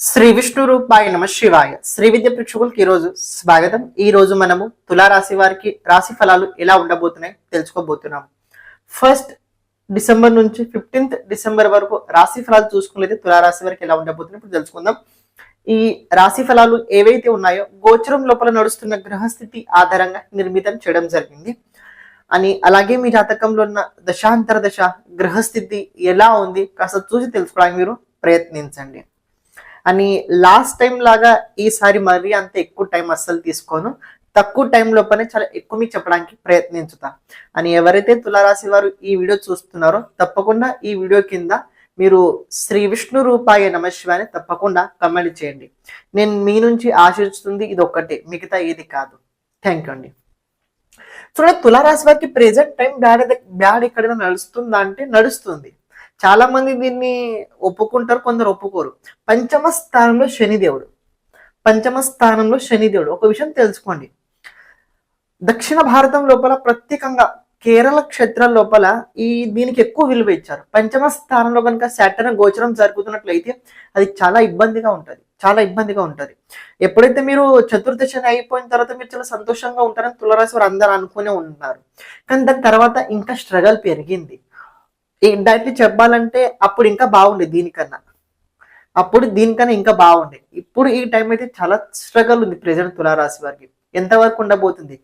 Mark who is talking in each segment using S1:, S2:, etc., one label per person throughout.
S1: శ్రీ విష్ణు రూపాయ నమ శివాయ. శ్రీ విద్య ప్రేక్షకులకి ఈ రోజు స్వాగతం. ఈ రోజు మనము తులారాశి వారికి రాశి ఫలాలు ఎలా ఉండబోతున్నాయి తెలుసుకోబోతున్నాం ఫస్ట్ డిసెంబర్ నుంచి ఫిఫ్టీన్త్ డిసెంబర్ వరకు రాశి ఫలాలు చూసుకునేది తులారాశి వారికి ఎలా ఉండబోతున్నాయి ఇప్పుడు తెలుసుకుందాం. ఈ రాశి ఫలాలు ఏవైతే ఉన్నాయో గోచరం లోపల నడుస్తున్న గ్రహస్థితి ఆధారంగా నిర్మితం చేయడం జరిగింది. అని అలాగే మీ జాతకంలో ఉన్న దశాంతర దశ గ్రహస్థితి ఎలా ఉంది కాస్త చూసి తెలుసుకోవడానికి మీరు ప్రయత్నించండి. అని లాస్ట్ టైం లాగా ఈసారి మరీ అంత ఎక్కువ టైం అస్సలు తీసుకోను. తక్కువ టైం లోపలనే చాలా ఎక్కువ మీకు చెప్పడానికి ప్రయత్నించుతా. అని ఎవరైతే తులారాశి వారు ఈ వీడియో చూస్తున్నారో తప్పకుండా ఈ వీడియో కింద మీరు శ్రీ విష్ణు రూపాయ నమ తప్పకుండా కమెంట్ చేయండి. నేను మీ నుంచి ఆశిస్తుంది ఇది ఒక్కటే మిగతా ఏది కాదు. థ్యాంక్ యూ అండి. చూడండి తులారాశి వారికి ప్రెజెంట్ టైం బ్యాడ్ బ్యాడ్ ఎక్కడైనా నడుస్తుందా అంటే నడుస్తుంది. చాలా మంది దీన్ని ఒప్పుకుంటారు కొందరు ఒప్పుకోరు. పంచమ స్థానంలో శనిదేవుడు పంచమ స్థానంలో శనిదేవుడు ఒక విషయం తెలుసుకోండి. దక్షిణ భారతం లోపల ప్రత్యేకంగా కేరళ క్షేత్రం లోపల ఈ దీనికి ఎక్కువ విలువ ఇచ్చారు. పంచమ స్థానంలో కనుక శాటర్న్ గోచరం జరుగుతున్నట్లయితే అది చాలా ఇబ్బందిగా ఉంటది. చాలా ఇబ్బందిగా ఉంటది. ఎప్పుడైతే మీరు చతుర్దశని అయిపోయిన తర్వాత మీరు చాలా సంతోషంగా ఉంటారని తులరాశి వారు అందరూ అనుకునే ఉన్నారు. కానీ దాని తర్వాత ఇంకా స్ట్రగల్ పెరిగింది. ఇండైరెక్ట్లీ చెప్పాలంటే అప్పుడు ఇంకా బాగుండే దీనికన్నా. అప్పుడు దీనికన్నా ఇంకా బాగుండే. ఇప్పుడు ఈ టైం అయితే చాలా స్ట్రగల్ ఉంది ప్రజెంట్ తులారాశి వారికి. ఎంతవరకు ఉండబోతుంది?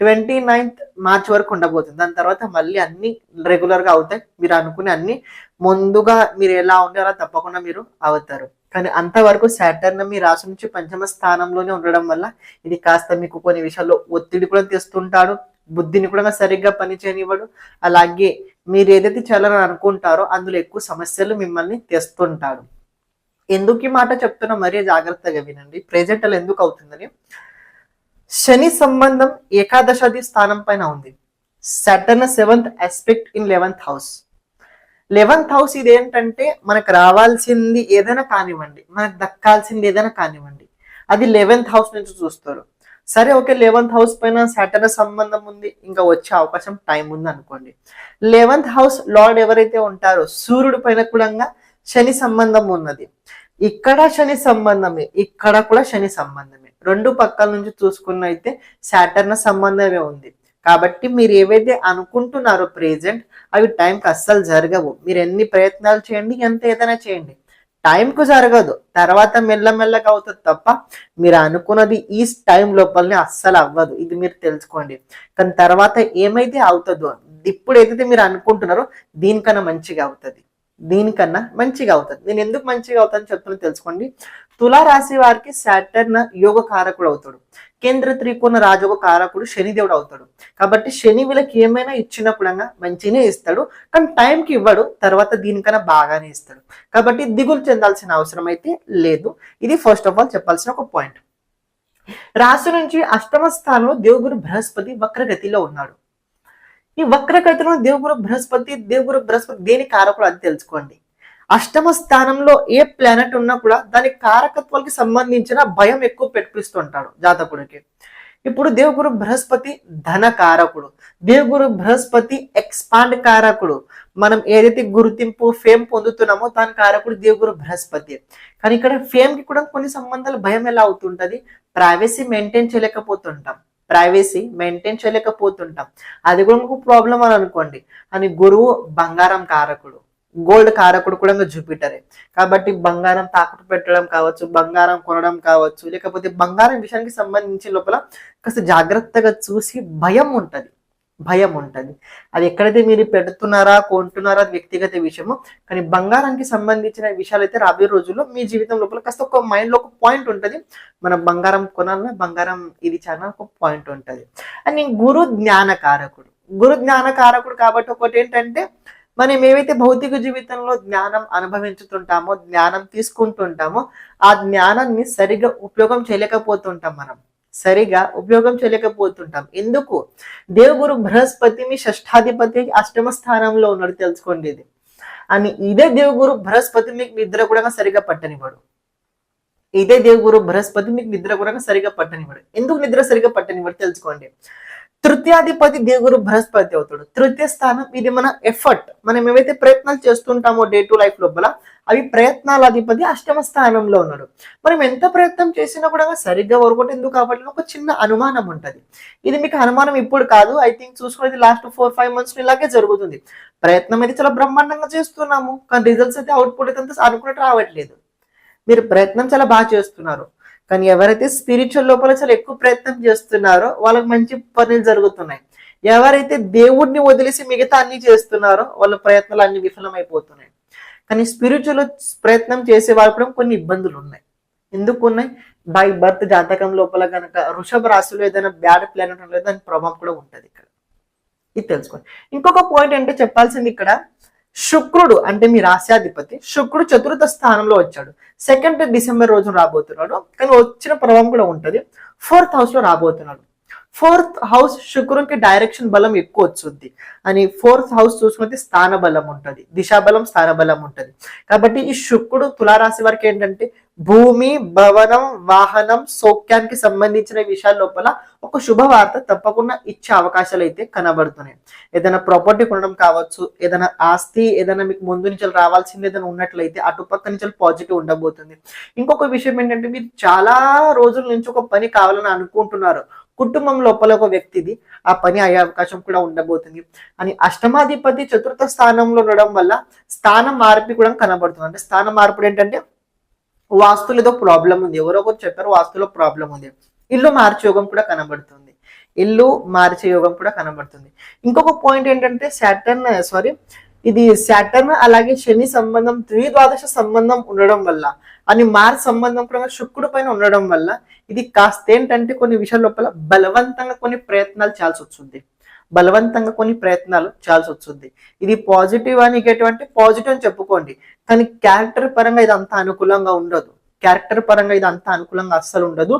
S1: ట్వంటీ నైన్త్ మార్చ్ వరకు ఉండబోతుంది. దాని తర్వాత మళ్ళీ అన్ని రెగ్యులర్గా అవుతాయి. మీరు అనుకునే అన్ని ముందుగా మీరు ఎలా ఉంటే అలా తప్పకుండా మీరు అవుతారు. కానీ అంతవరకు సాటర్న్ మీ రాశి నుంచి పంచమ స్థానంలోనే ఉండడం వల్ల ఇది కాస్త మీకు కొన్ని విషయాల్లో ఒత్తిడి కూడా తెస్తుంటాడు. బుద్ధిని కూడా సరిగ్గా పనిచేయనివ్వడు. అలాగే మీరు ఏదైతే చేయాలని అనుకుంటారో అందులో ఎక్కువ సమస్యలు మిమ్మల్ని తెస్తుంటాడు. ఎందుకు ఈ మాట చెప్తున్నా మరీ జాగ్రత్తగా వినండి. ప్రెజెంట్ అలా ఎందుకు అవుతుందని. శని సంబంధం ఏకాదశాది స్థానం పైన ఉంది. Saturn seventh aspect in eleventh house eleventh house ఇదేంటంటే మనకు రావాల్సింది ఏదైనా కానివ్వండి. మనకు దక్కాల్సింది ఏదైనా కానివ్వండి. అది లెవెన్త్ హౌస్ నుంచి చూస్తారు. సరే ఓకే లెవెన్త్ హౌస్ పైన సాటర్న్ సంబంధం ఉంది. ఇంకా వచ్చే అవకాశం టైం ఉంది అనుకోండి. లెవెన్త్ హౌస్ లార్డ్ ఎవరైతే ఉంటారో సూర్యుడి పైన కూడా శని సంబంధం ఉన్నది. ఇక్కడ శని సంబంధమే ఇక్కడ కూడా శని సంబంధమే. రెండు పక్కల నుంచి చూసుకున్నైతే సాటర్న సంబంధమే ఉంది. కాబట్టి మీరు ఏవైతే అనుకుంటున్నారో ప్రెజెంట్ అవి టైంకి అస్సలు జరగవు. మీరు ఎన్ని ప్రయత్నాలు చేయండి ఎంత ఏదైనా చేయండి. టైంకు జరగదు. తర్వాత మెల్లమెల్లగా అవుతుంది తప్ప మీరు అనుకున్నది ఈ టైం లోపలనే అస్సలు అవ్వదు. ఇది మీరు తెలుసుకోండి. కానీ తర్వాత ఏమైతే అవుతుందో ఇప్పుడు ఏదైతే మీరు అనుకుంటున్నారో దీనికన్నా మంచిగా అవుతుంది. దీనికన్నా మంచిగా అవుతుంది. నేను ఎందుకు మంచిగా అవుతాను చెప్తున్నా తెలుసుకోండి. తులారాశి వారికి సాటర్న్ యోగ కారకుడు అవుతాడు. కేంద్ర త్రికోణ రాజోగ కారకుడు శనిదేవుడు అవుతాడు. కాబట్టి శని వీళ్ళకి ఏమైనా ఇచ్చినప్పుడు మంచినే ఇస్తాడు. కానీ టైంకి ఇవ్వడు. తర్వాత దీనికన్నా బాగానే ఇస్తాడు. కాబట్టి దిగులు చెందాల్సిన అవసరం అయితే లేదు. ఇది ఫస్ట్ ఆఫ్ ఆల్ చెప్పాల్సిన ఒక పాయింట్ రాశి నుంచి అష్టమ స్థానంలో దేవుగురు బృహస్పతి వక్రగతిలో ఉన్నాడు. ఈ వక్రగతిలో దేవుగురు బృహస్పతి దేవుగురు బృహస్పతి దేని కారకుడు అది తెలుసుకోండి. అష్టమ స్థానంలో ఏ ప్లానెట్ ఉన్నా కూడా దాని కారకత్వాలకి సంబంధించిన భయం ఎక్కువ పెట్టిస్తుంటాడు జాతకుడికి. ఇప్పుడు దేవుగురు బృహస్పతి ధన కారకుడు దేవుగురు బృహస్పతి ఎక్స్పాండ్ కారకుడు. మనం ఏదైతే గుర్తింపు ఫేమ్ పొందుతున్నామో దాని కారకుడు దేవుగురు బృహస్పతి. కానీ ఇక్కడ ఫేమ్కి కూడా కొన్ని సంబంధాలు భయం ఎలా అవుతుంటది? ప్రైవసీ మెయింటైన్ చేయలేకపోతుంటాం. ప్రైవసీ మెయింటైన్ చేయలేకపోతుంటాం. అది కూడా మాకు ప్రాబ్లం అని అనుకోండి. అని గురువు బంగారం కారకుడు. గోల్డ్ కారకుడు కూడా జూపిటరే. కాబట్టి బంగారం తాకట్టు పెట్టడం కావచ్చు బంగారం కొనడం కావచ్చు లేకపోతే బంగారం విషయానికి సంబంధించి లోపల కాస్త జాగ్రత్తగా చూసి భయం ఉంటుంది. భయం ఉంటుంది అది ఎక్కడైతే మీరు పెడుతున్నారా కొంటున్నారా అది వ్యక్తిగత విషయము. కానీ బంగారానికి సంబంధించిన విషయాలు అయితే రాబోయే రోజుల్లో మీ జీవితం లోపల కాస్త ఒక మైండ్లో ఒక పాయింట్ ఉంటుంది. మనం బంగారం కొనాలన్నా బంగారం ఇది చాలా ఒక పాయింట్ ఉంటుంది. అండ్ గురు జ్ఞానకారకుడు. గురు జ్ఞానకారకుడు కాబట్టి ఒకటి ఏంటంటే మనం ఏవైతే భౌతిక జీవితంలో జ్ఞానం అనుభవించుతుంటామో జ్ఞానం తీసుకుంటుంటామో ఆ జ్ఞానాన్ని సరిగ్గా ఉపయోగం చేయలేకపోతుంటాం మనం. సరిగా ఉపయోగం చేయలేకపోతుంటాం. ఎందుకు? దేవుగురు బృహస్పతి మీ షష్ఠాధిపతి అష్టమ స్థానంలో ఉన్నాడు తెలుసుకోండి ఇది. అని ఇదే దేవుగురు బృహస్పతి మీకు నిద్ర కూడా సరిగా పట్టనివ్వడు. ఇదే దేవుగురు బృహస్పతి మీకు నిద్ర కూడా సరిగా పట్టనివాడు ఎందుకు నిద్ర సరిగా పట్టనివ్వడు తెలుసుకోండి. తృతీయాధిపతి దేవుడు బృహస్పతి అవుతాడు. తృతీయ స్థానం ఇది మన ఎఫర్ట్ మనం ఏవైతే ప్రయత్నాలు చేస్తుంటామో డే టు లైఫ్ లోపల అవి ప్రయత్నాల అధిపతి అష్టమ స్థానంలో ఉన్నాడు. మనం ఎంత ప్రయత్నం చేసినా కూడా సరిగ్గా వర్కౌట్ ఎందుకు కాబట్టి ఒక చిన్న అనుమానం ఉంటుంది. ఇది మీకు అనుమానం ఇప్పుడు కాదు. ఐ థింక్ చూసుకునేది లాస్ట్ ఫోర్ ఫైవ్ మంత్స్ ఇలాగే జరుగుతుంది. ప్రయత్నం అయితే చాలా బ్రహ్మాండంగా చేస్తున్నాము. కానీ రిజల్ట్స్ అయితే అవుట్పుట్ అయితే అంత అనుకున్నట్టు రావట్లేదు. మీరు ప్రయత్నం చాలా బాగా చేస్తున్నారు. కానీ ఎవరైతే స్పిరిచువల్ లోపల చాలా ఎక్కువ ప్రయత్నం చేస్తున్నారో వాళ్ళకి మంచి పనులు జరుగుతున్నాయి. ఎవరైతే దేవుడిని వదిలేసి మిగతా అన్ని చేస్తున్నారో వాళ్ళ ప్రయత్నాలు అన్ని విఫలమైపోతున్నాయి. కానీ స్పిరిచువల్ ప్రయత్నం చేసే వాళ్ళు కూడా కొన్ని ఇబ్బందులు ఉన్నాయి. ఎందుకు ఉన్నాయి? బై బర్త్ జాతకం లోపల కనుక వృషభ రాశిలో ఏదైనా బ్యాడ్ ప్లానెట్ ఉండలేదు దాని ప్రభావం కూడా ఉంటుంది ఇక్కడ. ఇది తెలుసుకోండి. ఇంకొక పాయింట్ అంటే చెప్పాల్సింది ఇక్కడ శుక్రుడు అంటే మీ రాశ్యాధిపతి శుక్రుడు చతుర్థ స్థానంలో వచ్చాడు. సెకండ్ డిసెంబర్ రోజు రాబోతున్నాడు. కానీ వచ్చిన ప్రభావం కూడా ఉంటుంది. ఫోర్త్ హౌస్లో రాబోతున్నాడు. ఫోర్త్ హౌస్ శుక్రునికి డైరెక్షన్ బలం ఎక్కువ వచ్చింది అని ఫోర్త్ హౌస్ చూసుకుంటే స్థాన బలం ఉంటుంది. దిశా బలం స్థాన బలం ఉంటుంది. కాబట్టి ఈ శుక్రుడు తులారాశి వారికి ఏంటంటే భూమి భవనం వాహనం సౌఖ్యానికి సంబంధించిన విషయాల లోపల ఒక శుభవార్త తప్పకుండా ఇచ్చే అవకాశాలు అయితే కనబడుతున్నాయి. ఏదైనా ప్రాపర్టీ కొనడం కావచ్చు ఏదైనా ఆస్తి ఏదైనా మీకు ముందు నుంచి రావాల్సింది ఏదైనా ఉన్నట్లయితే అటుపక్క నుంచి పాజిటివ్ ఉండబోతుంది. ఇంకొక విషయం ఏంటంటే మీరు చాలా రోజుల నుంచి ఒక పని కావాలని అనుకుంటున్నారు. కుటుంబం లోపల ఒక వ్యక్తిది ఆ పని అయ్యే అవకాశం కూడా ఉండబోతుంది. అని అష్టమాధిపతి చతుర్థ స్థానంలో ఉండడం వల్ల స్థానం మార్పు కూడా కనబడుతుంది. అంటే స్థాన మార్పు ఏంటంటే వాస్తులు ఏదో ప్రాబ్లం ఉంది. ఎవరో ఒకరు చెప్పారు వాస్తులో ప్రాబ్లం ఉంది. ఇల్లు మార్చే యోగం కూడా కనబడుతుంది. ఇల్లు మార్చే యోగం కూడా కనబడుతుంది. ఇంకొక పాయింట్ ఏంటంటే సాటర్న్ సారీ ఇది సాటర్న్ అలాగే శని సంబంధం త్రిద్వాదశ సంబంధం ఉండడం వల్ల అని మార్స్ సంబంధం కూడా శుక్రుడు పైన ఉండడం వల్ల ఇది కాస్త ఏంటంటే కొన్ని విషయాల లోపల బలవంతంగా కొన్ని ప్రయత్నాలు చేయాల్సి వస్తుంది. బలవంతంగా కొన్ని ప్రయత్నాలు చేయాల్సి వస్తుంది. ఇది పాజిటివ్ అని ఎటువంటి పాజిటివ్ అని చెప్పుకోండి. కానీ క్యారెక్టర్ పరంగా ఇది అంత అనుకూలంగా ఉండదు. క్యారెక్టర్ పరంగా ఇది అంత అనుకూలంగా అస్సలు ఉండదు.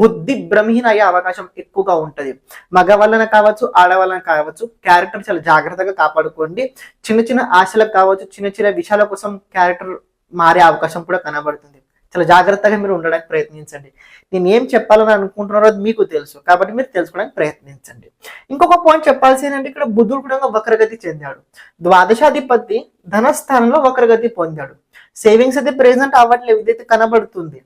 S1: బుద్ధి భ్రమహీన అయ్యే అవకాశం ఎక్కువగా ఉంటుంది. మగవాళ్ళన కావచ్చు ఆడవాళ్ళని కావచ్చు క్యారెక్టర్ చాలా జాగ్రత్తగా కాపాడుకోండి. చిన్న చిన్న ఆశలకు కావచ్చు చిన్న చిన్న విషయాల కోసం క్యారెక్టర్ మారే అవకాశం కూడా కనబడుతుంది. చాలా జాగ్రత్తగా మీరు ఉండడానికి ప్రయత్నించండి. నేను ఏం చెప్పాలని అనుకుంటున్నారో అది మీకు తెలుసు. కాబట్టి మీరు తెలుసుకోవడానికి ప్రయత్నించండి. ఇంకొక పాయింట్ చెప్పాల్సి ఏంటంటే ఇక్కడ బుధుడు కూడా వక్రగతి చెందాడు. ద్వాదశాధిపతి ధనస్థానంలో వక్రగతి పొందాడు. సేవింగ్స్ అయితే ప్రెసెంట్ అవ్వట్లేదు. ఇదైతే కనబడుతుంది.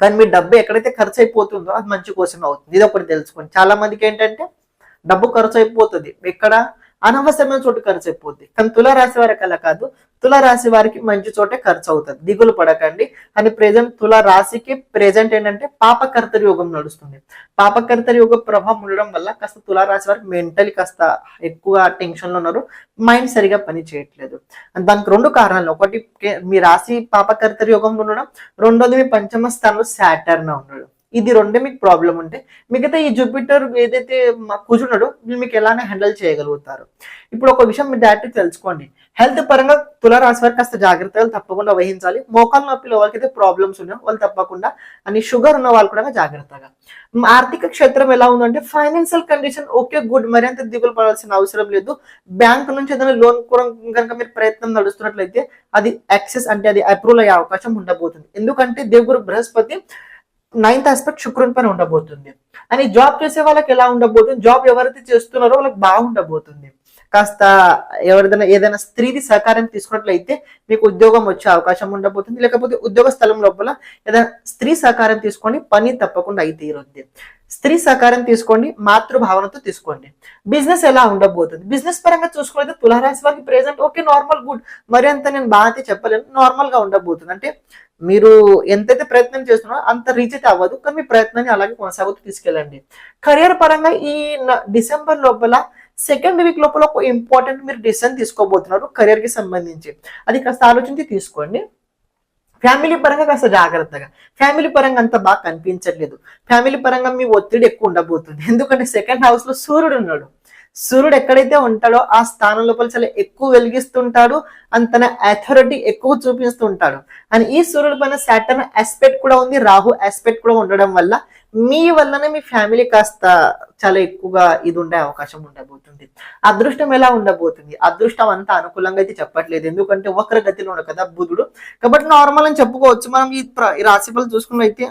S1: కానీ మీ డబ్బు ఎక్కడైతే ఖర్చు అయిపోతుందో అది మంచి కోసమే అవుతుంది. ఇది ఒకటి తెలుసుకోండి. చాలా మందికి ఏంటంటే డబ్బు ఖర్చు అయిపోతుంది ఎక్కడ? అనవసరమైన చోటు ఖర్చు అయిపోద్ది. కానీ తులారాశి వారికి అలా కాదు. తులారాశి వారికి మంచి చోటే ఖర్చు అవుతుంది. దిగులు పడకండి. అని ప్రెజెంట్ తులారాశికి ప్రెజెంట్ ఏంటంటే పాపకర్తరి యోగం నడుస్తుంది. పాపకర్తరి యోగ ప్రభావం ఉండడం వల్ల కాస్త తులారాశి వారికి మెంటలీ కాస్త ఎక్కువ టెన్షన్లో ఉన్నారు. మైండ్ సరిగా పని చేయట్లేదు. దానికి రెండు కారణాలు. ఒకటి మీ రాశి పాపకర్తరి యోగంలో ఉండడం. రెండోది మీ పంచమ స్థానంలో సాటర్న్ ఉండడం. ఇది రెండే మీకు ప్రాబ్లం ఉంటే. మిగతా ఈ జూపిటర్ ఏదైతే మా కూర్చున్నాడో మీకు ఎలానే హ్యాండిల్ చేయగలుగుతారు. ఇప్పుడు ఒక విషయం మీరు డైరెక్ట్ తెలుసుకోండి. హెల్త్ పరంగా తులారాశి వారికి కాస్త జాగ్రత్తలు తప్పకుండా వహించాలి. మోకాలు నొప్పిలో వాళ్ళకైతే ప్రాబ్లమ్స్ ఉన్నాయో. వాళ్ళు తప్పకుండా అని షుగర్ ఉన్న వాళ్ళు కూడా జాగ్రత్తగా. ఆర్థిక క్షేత్రం ఎలా ఉందంటే ఫైనాన్షియల్ కండిషన్ ఓకే గుడ్ మరి అంత దిగులు పడాల్సిన అవసరం లేదు. బ్యాంక్ నుంచి ఏదైనా లోన్ కనుక మీరు ప్రయత్నం నడుస్తున్నట్లయితే అది యాక్సెస్ అంటే అది అప్రూవల్ అయ్యే అవకాశం ఉండబోతుంది. ఎందుకంటే దేవుడు బృహస్పతి నైన్త్ ఆస్పెక్ట్ శుక్రుని పైన ఉండబోతుంది. అని జాబ్ చేసే వాళ్ళకి ఎలా ఉండబోతుంది? జాబ్ ఎవరైతే చేస్తున్నారో వాళ్ళకి బాగుండబోతుంది. కాస్త ఎవరిదైనా ఏదైనా స్త్రీది సహకారం తీసుకున్నట్లయితే మీకు ఉద్యోగం వచ్చే అవకాశం ఉండబోతుంది. లేకపోతే ఉద్యోగ స్థలం లోపల ఏదైనా స్త్రీ సహకారం తీసుకొని పని తప్పకుండా అయితే తీరుద్ది. స్త్రీ సహకారం తీసుకోండి మాతృభావనతో తీసుకోండి. బిజినెస్ ఎలా ఉండబోతుంది? బిజినెస్ పరంగా చూసుకుంటే తులారాశి వారికి ప్రెసెంట్ ఓకే నార్మల్ గుడ్ మరి అంత నేను బాగా అయితే చెప్పలేను. నార్మల్గా ఉండబోతుంది. అంటే మీరు ఎంతైతే ప్రయత్నం చేస్తున్నారో అంత రీచ్ అయితే అవ్వదు. కానీ మీ ప్రయత్నాన్ని అలాగే కొనసాగుతూ తీసుకెళ్ళండి. కెరియర్ పరంగా ఈ డిసెంబర్ లోపల సెకండ్ వీక్ లోపల ఒక ఇంపార్టెంట్ మీరు డిసిజన్ తీసుకోబోతున్నారు కెరియర్కి సంబంధించి. అది కాస్త ఆలోచించి తీసుకోండి. ఫ్యామిలీ పరంగా కాస్త జాగ్రత్తగా. ఫ్యామిలీ పరంగా అంత బాగా కనిపించట్లేదు. ఫ్యామిలీ పరంగా మీ ఒత్తిడి ఎక్కువ ఉండబోతుంది. ఎందుకంటే సెకండ్ హౌస్లో సూర్యుడు ఉన్నాడు. సూర్యుడు ఎక్కడైతే ఉంటాడో ఆ స్థానం లోపల చాలా ఎక్కువ వెలిగిస్తుంటాడు అండ్ తన అథారిటీ ఎక్కువ చూపిస్తుంటాడు. అండ్ ఈ సూర్యుడి పైన సాటర్న్ ఆస్పెక్ట్ కూడా ఉంది రాహు ఆస్పెక్ట్ కూడా ఉండడం వల్ల మీ వల్లనే మీ ఫ్యామిలీ కాస్త చాలా ఎక్కువగా ఇది ఉండే అవకాశం ఉండబోతుంది. అదృష్టం ఎలా ఉండబోతుంది? అదృష్టం అంతా అనుకూలంగా అయితే చెప్పట్లేదు. ఎందుకంటే వక్ర గతిలో ఉండదు కదా బుధుడు. కాబట్టి నార్మల్ అని చెప్పుకోవచ్చు. మనం ఈ ప్ర- చూసుకున్నైతే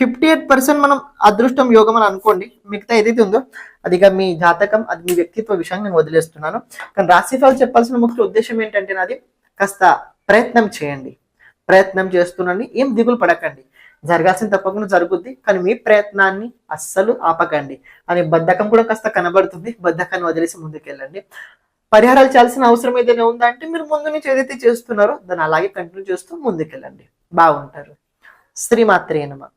S1: ఫిఫ్టీ ఎయిట్ పర్సెంట్ మనం అదృష్టం యోగం అని అనుకోండి మిగతా ఏదైతే ఉందో అది మీ జాతకం అది మీ వ్యక్తిత్వ విషయాన్ని నేను వదిలేస్తున్నాను. కానీ రాశిఫలాలు చెప్పాల్సిన ముఖ్య ఉద్దేశం ఏంటంటే నాది కాస్త ప్రయత్నం చేయండి. ప్రయత్నం చేస్తుండండి ఏం దిగులు పడకండి. జరగాల్సిన తప్పకుండా జరుగుద్ది కానీ మీ ప్రయత్నాన్ని అస్సలు ఆపకండి. అని బద్ధకం కూడా కాస్త కనబడుతుంది బద్ధకాన్ని వదిలేసి ముందుకెళ్ళండి. పరిహారాలు చేయాల్సిన అవసరం ఏదైనా ఉందా అంటే మీరు ముందు నుంచి ఏదైతే చేస్తున్నారో దాన్ని అలాగే కంటిన్యూ చేస్తూ ముందుకెళ్ళండి. బాగుంటారు. శ్రీమాత్రేనమా